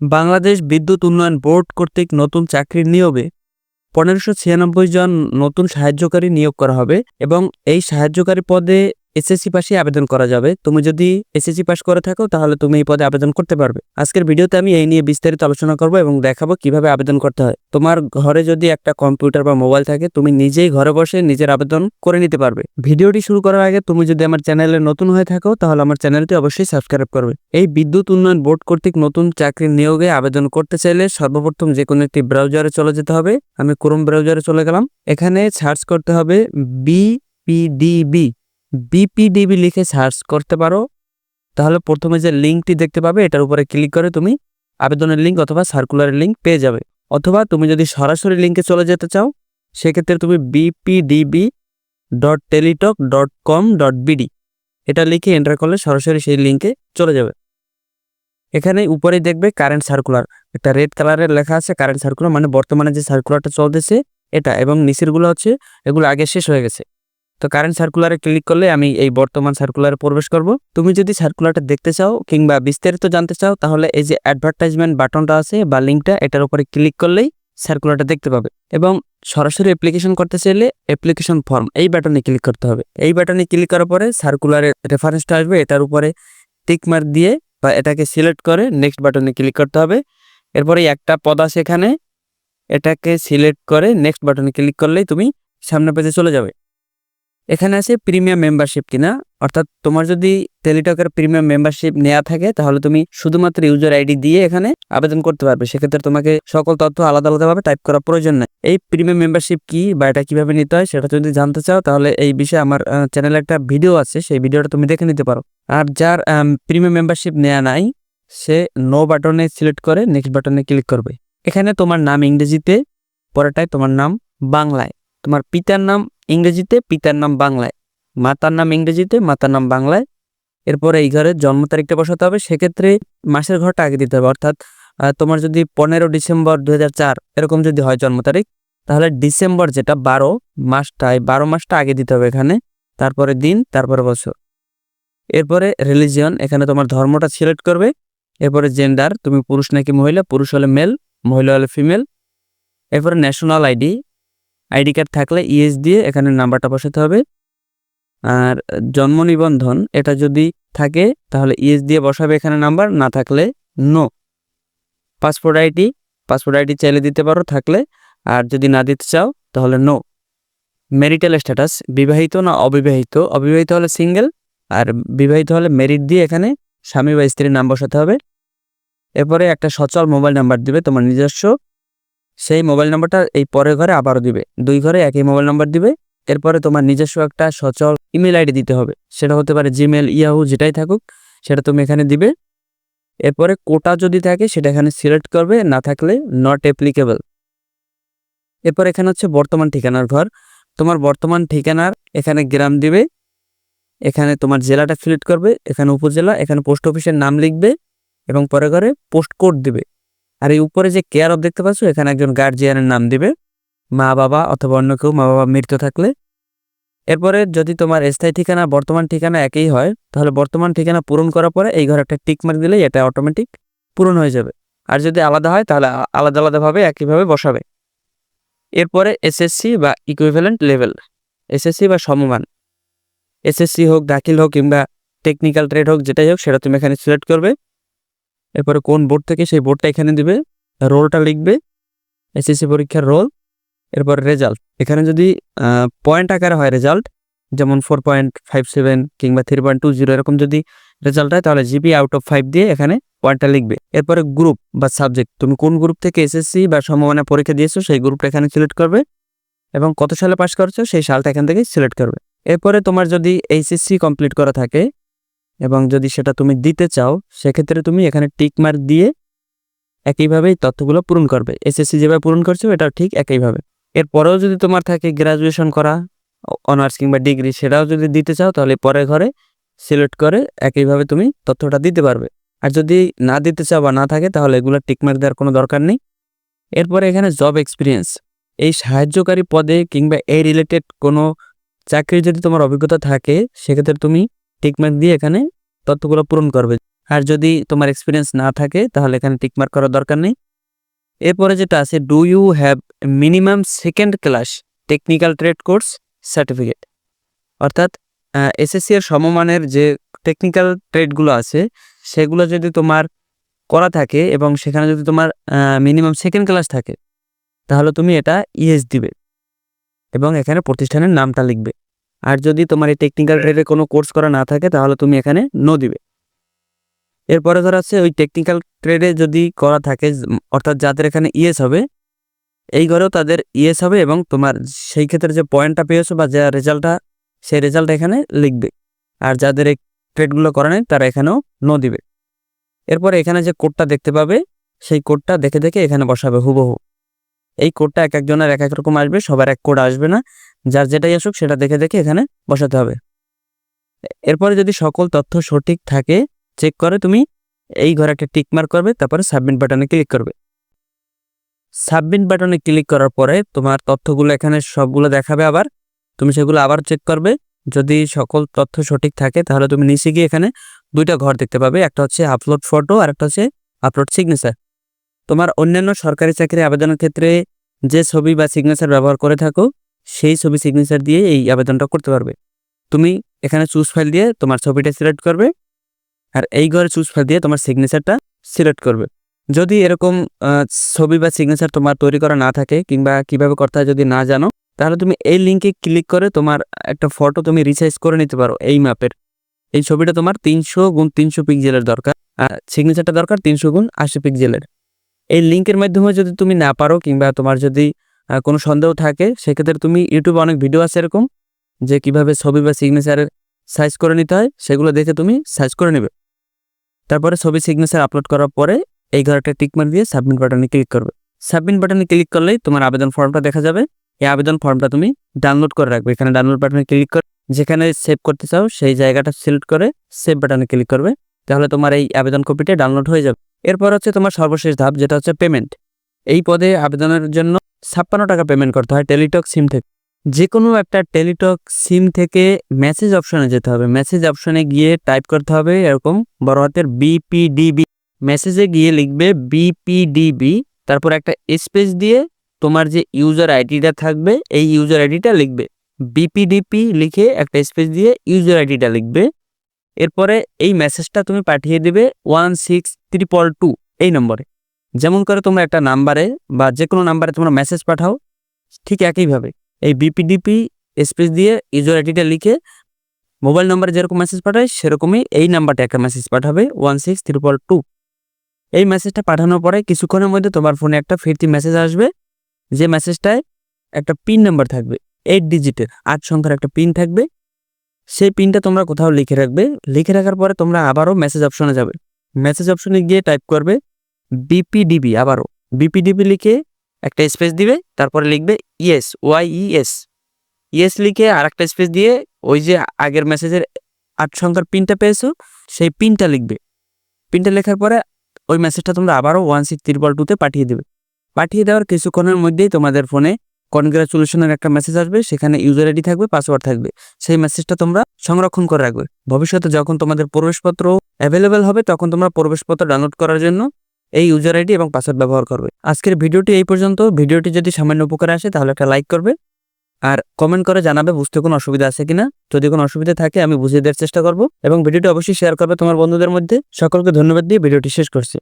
বাংলাদেশ বিদ্যুৎ উন্নয়ন বোর্ড কর্তৃক নতুন চাকরির নিয়োগে পনেরোশো ছিয়ানব্বই জন নতুন সাহায্যকারী নিয়োগ করা হবে এবং এই সাহায্যকারী পদে এসএসসি পাশে আবেদন করা যাবে। তুমি যদি এসএসসি পাস করে থাকো, তাহলে তুমি এই পদে আবেদন করতে পারবে। আজকের ভিডিওতে আমি এই নিয়ে বিস্তারিত আলোচনা করব এবং দেখাবো কীভাবে আবেদন করতে হয়। তোমার ঘরে যদি একটা কম্পিউটার বা মোবাইল থাকে, তুমি নিজেই ঘরে বসে নিজের আবেদন করে নিতে পারবে। ভিডিওটি শুরু করার আগে তুমি যদি আমার চ্যানেলে নতুন হয়ে থাকো, তাহলে আমার চ্যানেলটি অবশ্যই সাবস্ক্রাইব করবে। এই বিদ্যুৎ উন্নয়ন বোর্ড কর্তৃক নতুন চাকরির নিয়োগে আবেদন করতে চাইলে সর্বপ্রথম যে কোনো একটি ব্রাউজারে চলে যেতে হবে। আমি ক্রোম ব্রাউজারে চলে গেলাম। এখানে সার্চ করতে হবে বিপিডিবি বিপিডিবি লিখে সার্চ করতে পারো। তাহলে প্রথমে যে লিঙ্কটি দেখতে পাবে, এটার উপরে ক্লিক করে তুমি আবেদনের লিঙ্ক অথবা সার্কুলারের লিঙ্ক পেয়ে যাবে। অথবা তুমি যদি সরাসরি লিঙ্কে চলে যেতে চাও, সেক্ষেত্রে তুমি BPDB dot Teletalk dot com dot BD এটা লিখে এন্টার করলে সরাসরি সেই লিঙ্কে চলে যাবে। এখানে উপরেই দেখবে কারেন্ট সার্কুলার একটা রেড কালারের লেখা আছে কারেন্ট সার্কুলার মানে বর্তমানে যে সার্কুলারটা চলতেছে, এটা এবং নিচেরগুলো হচ্ছে, এগুলো আগে শেষ হয়ে গেছে। তো কারেন্ট সার্কুলারে ক্লিক করলে আমি এই বর্তমান সার্কুলারে প্রবেশ করব। তুমি যদি সার্কুলারটা দেখতে চাও কিংবা বিস্তারিত জানতে চাও, তাহলে এই যে অ্যাডভার্টাইজমেন্ট বাটনটা আছে বা লিঙ্কটা এটার উপরে ক্লিক করলেই সার্কুলারটা দেখতে পাবে। এবং সরাসরি অ্যাপ্লিকেশন করতে চাইলে অ্যাপ্লিকেশন ফর্ম এই বাটনে ক্লিক করতে হবে। এই বাটনে ক্লিক করার পরে সার্কুলারের রেফারেন্সটা আসবে, এটার উপরে টিক মার্ক দিয়ে বা এটাকে সিলেক্ট করে নেক্সট বাটনে ক্লিক করতে হবে। এরপরে একটা পদ আছে এখানে, এটাকে সিলেক্ট করে নেক্সট বাটনে ক্লিক করলেই তুমি সামনে পেজে চলে যাবে। এখানে আছে প্রিমিয়াম মেম্বারশিপ কিনা? অর্থাৎ তোমার যদি টেলিটকের প্রিমিয়াম মেম্বারশিপ নেওয়া থাকে, তাহলে তুমি শুধুমাত্র ইউজার আইডি দিয়ে এখানে আবেদন করতে পারবে। সেক্ষেত্রে তোমাকে সকল তথ্য আলাদা আলাদাভাবে টাইপ করার প্রয়োজন নেই। এই প্রিমিয়াম মেম্বারশিপ কি বা এটা কীভাবে নিতে হয় সেটা যদি জানতে চাও, তাহলে এই বিষয়ে আমার চ্যানেলে একটা ভিডিও আছে, সেই ভিডিওটা তুমি দেখে নিতে পারো। আর যার প্রিমিয়াম মেম্বারশিপ নেওয়া নাই, সে নো বাটনে সিলেক্ট করে নেক্সট বাটনে ক্লিক করবে। এখানে তোমার নাম ইংরেজিতে, পরেরটায় তোমার নাম বাংলায়। তোমার পিতার নাম ইংরেজিতে পিতার নাম বাংলায়, মাতার নাম ইংরেজিতে মাতার নাম বাংলায়। এরপরে এই ঘরের জন্ম তারিখটা বসাতে হবে, সেক্ষেত্রে মাসের ঘরটা আগে দিতে হবে। অর্থাৎ তোমার যদি পনেরো ডিসেম্বর দু হাজার চার এরকম যদি হয় জন্ম তারিখ, তাহলে ডিসেম্বর যেটা বারো মাসটা, এই বারো মাসটা আগে দিতে হবে এখানে, তারপরে দিন, তারপরে বছর। এরপরে রিলিজিয়ন এখানে তোমার ধর্মটা সিলেক্ট করবে। এরপরে জেন্ডার তুমি পুরুষ নাকি মহিলা, পুরুষ হলে মেল মহিলা হলে ফিমেল এরপরে ন্যাশনাল আইডি আইডি কার্ড থাকলে ইএস দিয়ে এখানে নাম্বারটা বসাতে হবে। আর জন্ম নিবন্ধন এটা যদি থাকে, তাহলে ইএস দিয়ে বসাবে এখানে নাম্বার, না থাকলে no. Passport ID passport ID চাইলে দিতে পারো, থাকলে। আর যদি না দিতে চাও, তাহলে নো। ম্যারিটাল স্ট্যাটাস, বিবাহিত না অবিবাহিত? অবিবাহিত হলে সিঙ্গেল, আর বিবাহিত হলে মেরিট দিয়ে এখানে স্বামী বা স্ত্রীর নাম বসাতে হবে। এরপরে একটা সচল মোবাইল নাম্বার দিবে, তোমার নিজস্ব। সেই মোবাইল নাম্বারটা এই পরের ঘরে আবারও দিবে। দুই ঘরে একই মোবাইল নাম্বার দিবে। এরপরে তোমার নিজস্ব একটা সচল ইমেল আইডি দিতে হবে। সেটা হতে পারে জিমেল ইয়াহু, যেটাই থাকুক, সেটা তুমি এখানে দিবে। এরপরে কোটা যদি থাকে, সেটা এখানে সিলেক্ট করবে। না থাকলে নট অ্যাপ্লিকেবল এরপর এখানে হচ্ছে বর্তমান ঠিকানার ঘর। তোমার বর্তমান ঠিকানার এখানে গ্রাম দিবে। এখানে তোমার জেলাটা সিলেক্ট করবে। এখানে উপজেলা, এখানে পোস্ট অফিসের নাম লিখবে এবং পরে ঘরে পোস্ট কোড দিবে। আর এই উপরে যে কেয়ার অফ দেখতে পাচ্ছ, এখানে একজন গার্জিয়ানের নাম দিবে। মা, বাবা অথবা অন্য কেউ মা, বাবা মৃত থাকলে। এরপরে যদি তোমার স্থায়ী ঠিকানা বর্তমান ঠিকানা একই হয়, তাহলে বর্তমান ঠিকানা পূরণ করার পরে এই ঘরে একটা টিক মার্ক দিলেই এটা অটোমেটিক পূরণ হয়ে যাবে। আর যদি আলাদা হয়, তাহলে আলাদা আলাদাভাবে একইভাবে বসাবে। এরপরে এসএসসি বা ইকুইভ্যালেন্ট লেভেল এসএসসি বা সমমান। এসএসসি হোক, দাখিল হোক কিংবা টেকনিক্যাল ট্রেড হোক, যেটাই হোক, সেটা তুমি এখানে সিলেক্ট করবে। এরপরে কোন বোর্ড থেকে, সেই বোর্ডটা এখানে দিবে রোলটা লিখবে এসএসসি পরীক্ষার রোল এরপর রেজাল্ট এখানে যদি পয়েন্ট আকারে হয় রেজাল্ট যেমন ফোর পয়েন্ট ফাইভ সেভেন কিংবা থ্রি পয়েন্ট টু জিরো এরকম যদি রেজাল্ট হয়, তাহলে জিপি আউট অফ ফাইভ দিয়ে এখানে পয়েন্টটা লিখবে। এরপরে গ্রুপ বা সাবজেক্ট তুমি কোন গ্রুপ থেকে এসএসসি বা সমমানের পরীক্ষা দিয়েছ, সেই গ্রুপটা এখানে সিলেক্ট করবে এবং কত সালে পাস করছ, সেই সালটা এখান থেকে সিলেক্ট করবে। এরপরে তোমার যদি এইচএসসি কমপ্লিট করা থাকে এবং যদি সেটা তুমি দিতে চাও, সেক্ষেত্রে তুমি এখানে টিক মার্ক দিয়ে একইভাবেই তথ্যগুলো পূরণ করবে। এসএসসি যেভাবে পূরণ করছ এটাও ঠিক একইভাবে। এরপরেও যদি তোমার থাকে গ্রাজুয়েশন করা অনার্স কিংবা ডিগ্রি সেটাও যদি দিতে চাও, তাহলে পরে ঘরে সিলেক্ট করে একইভাবে তুমি তথ্যটা দিতে পারবে। আর যদি না দিতে চাও বা না থাকে, তাহলে এগুলো টিকমার্ক দেওয়ার কোনো দরকার নেই। এরপরে এখানে জব এক্সপিরিয়েন্স এই সাহায্যকারী পদে কিংবা এই রিলেটেড কোনো চাকরির যদি তোমার অভিজ্ঞতা থাকে, সেক্ষেত্রে তুমি টিকমার্ক দিয়ে এখানে তথ্যগুলো পূরণ করবে। আর যদি তোমার এক্সপিরিয়েন্স না থাকে, তাহলে এখানে টিকমার্ক করার দরকার নেই। এরপরে যেটা আছে do you have minimum second class technical trade course certificate অর্থাৎ এসএসসি এর সমমানের যে টেকনিক্যাল ট্রেডগুলো আছে, সেগুলো যদি তোমার করা থাকে এবং সেখানে যদি তোমার মিনিমাম সেকেন্ড ক্লাস থাকে, তাহলে তুমি এটা ইএস দিবে এবং এখানে প্রতিষ্ঠানের নামটা লিখবে। আর যদি তোমার এই টেকনিক্যাল ট্রেডে কোনো কোর্স করা না থাকে, তাহলে তুমি এখানে নো দিবে। এরপরে ধর আছে, ওই টেকনিক্যাল ট্রেডে যদি করা থাকে অর্থাৎ যাদের এখানে ইএস হবে, এই ঘরেও তাদের ইএস হবে এবং তোমার সেই ক্ষেত্রে যে পয়েন্টটা পেয়েছ বা যা রেজাল্টটা সেই রেজাল্ট এখানে লিখবে। আর যাদের এই ট্রেডগুলো করা নেই, তারা এখানেও নো দিবে। এরপর এখানে যে কোডটা দেখতে পাবে, সেই কোডটা দেখে দেখে এখানে বসাবে হুবহু। এই কোডটা এক একজনের এক এক রকম আসবে, সবার এক কোড আসবে না। যার যেটাই আসুক সেটা দেখে দেখে এখানে বসাতে হবে। এরপরে যদি সকল তথ্য সঠিক থাকে চেক করে তুমি এই ঘরে একটা টিক মার্ক করবে, তারপরে সাবমিট বাটনে ক্লিক করবে। সাবমিট বাটনে ক্লিক করার পরে তোমার তথ্যগুলো এখানে সবগুলো দেখাবে আবার। তুমি সেগুলো আবার চেক করবে। যদি সকল তথ্য সঠিক থাকে, তাহলে তুমি নিচে গিয়ে এখানে দুইটা ঘর দেখতে পাবে। একটা হচ্ছে আপলোড ফটো আর একটা হচ্ছে আপলোড সিগনেচার তোমার অন্যান্য সরকারি চাকরি আবেদনের ক্ষেত্রে যে ছবি বা সিগনেচার ব্যবহার করে থাকো, সেই ছবি সিগনেচার দিয়ে এই আবেদনটা করতে পারবে। তুমি এখানে চুজ ফাইল দিয়ে তোমার ছবিটা সিলেক্ট করবে আর এই ঘরে চুজ ফাইল দিয়ে তোমার সিগনেচারটা সিলেক্ট করবে। যদি এরকম ছবি বা সিগনেচার তোমার তৈরি করা না থাকে কিংবা কীভাবে করতে হয় যদি না জানো, তাহলে তুমি এই লিঙ্কে ক্লিক করে তোমার একটা ফটো তুমি রিসাইজ করে নিতে পারো এই ম্যাপের এই ছবিটা তোমার তিনশো গুণ তিনশো পিক্সেলের দরকার, আর সিগনেচারটা দরকার তিনশো গুণ আশি পিক্সেলের এই লিঙ্কের মাধ্যমে যদি তুমি না পারো কিংবা তোমার যদি কোনো সন্দেহ থাকে, সেক্ষেত্রে তুমি ইউটিউবে অনেক ভিডিও আছে এরকম, যে কীভাবে ছবি বা সিগনেচারের সাইজ করে নিতে হয়, সেগুলো দেখে তুমি সাইজ করে নেবে। তারপরে ছবি সিগনেচার আপলোড করার পরে এই ঘরটা টিক মার দিয়ে সাবমিট বাটনে ক্লিক করবে। সাবমিট বাটনে ক্লিক করলেই তোমার আবেদন ফর্মটা দেখা যাবে। এই আবেদন ফর্মটা তুমি ডাউনলোড করে রাখবে। এখানে ডাউনলোড বাটনে ক্লিক করে, যেখানে সেভ করতে চাও, সেই জায়গাটা সিলেক্ট করে সেভ বাটনে ক্লিক করবে। তাহলে তোমার এই আবেদন কপিটা ডাউনলোড হয়ে যাবে। এরপর হচ্ছে তোমার সর্বশেষ ধাপ, যেটা হচ্ছে পেমেন্ট এই পদে আবেদনের জন্য ছাপ্পান্ন টাকা পেমেন্ট করতে হয় টেলিটক সিম থেকে। যে কোনো একটা টেলিটক সিম থেকে মেসেজ অপশনে যেতে হবে। মেসেজ অপশনে গিয়ে টাইপ করতে হবে এরকম বড় হাতের বিপিডিবি মেসেজে গিয়ে লিখবে বিপিডিবি তারপর একটা স্পেস দিয়ে তোমার যে ইউজার আইডিটা থাকবে, এই ইউজার আইডিটা লিখবে। বিপিডিপি লিখে একটা স্পেস দিয়ে ইউজার আইডিটা লিখবে। এরপরে এই মেসেজটা তুমি পাঠিয়ে দিবে ওয়ান সিক্স ত্রিপল টু এই নম্বরে। যেমন করে তোমরা একটা নাম্বারে বা যে কোনো নাম্বারে তোমরা মেসেজ পাঠাও, ঠিক একইভাবে এই বিপিডিপি স্পেস দিয়ে ইউজার আইডিটা লিখে মোবাইল নাম্বারে যেরকম মেসেজ পাঠায়, সেরকমই এই নাম্বারটা একটা মেসেজ পাঠাবে ওয়ান সিক্স ত্রিপল টু এই মেসেজটা পাঠানোর পরে কিছুক্ষণের মধ্যে তোমার ফোনে একটা ফিরতি মেসেজ আসবে, যে মেসেজটায় একটা পিন নাম্বার থাকবে এইট ডিজিটের আট সংখ্যার একটা পিন থাকবে। সেই পিনটা তোমরা কোথাও লিখে রাখবে। লিখে রাখার পরে তোমরা আবারও মেসেজ অপশনে যাবে। মেসেজ অপশনে গিয়ে টাইপ করবে বিপিডিবি আবারও। বিপিডিবি লিখে একটা স্পেস দিবে, তারপরে লিখবে ইএস ওয়াই ইএস ইএস লিখে আর একটা স্পেস দিয়ে ওই যে আগের মেসেজের আট সংখ্যার পিনটা পেয়েছ, সেই পিনটা লিখবে। পিনটা লেখার পরে ওই মেসেজটা তোমরা আবারও ওয়ান সিক্স ত্রিপল টুতে পাঠিয়ে দেবে। পাঠিয়ে দেওয়ার কিছুক্ষণের মধ্যেই তোমাদের ফোনে কনগ্রাচুলেশনের একটা মেসেজ আসবে, সেখানে ইউজার আইডি থাকবে পাসওয়ার্ড থাকবে। সেই মেসেজটা তোমরা সংরক্ষণ করে রাখবে। ভবিষ্যতে যখন তোমাদের প্রবেশপত্র অ্যাভেলেবেল হবে, তখন তোমরা প্রবেশপত্র ডাউনলোড করার জন্য এই ইউজার আইডি এবং পাসওয়ার্ড ব্যবহার করবে। আজকের ভিডিওটি এই পর্যন্ত। ভিডিওটি যদি সামান্য উপকারে আসে, তাহলে একটা লাইক করবে। আর কমেন্ট করে জানাবে, বুঝতে কোনো অসুবিধা আছে কিনা। যদি কোনো অসুবিধা থাকে, আমি বুঝিয়ে দেওয়ার চেষ্টা করব। এবং ভিডিওটি অবশ্যই শেয়ার করবে তোমার বন্ধুদের মধ্যে। সকলকে ধন্যবাদ দিয়ে ভিডিওটি শেষ করছি।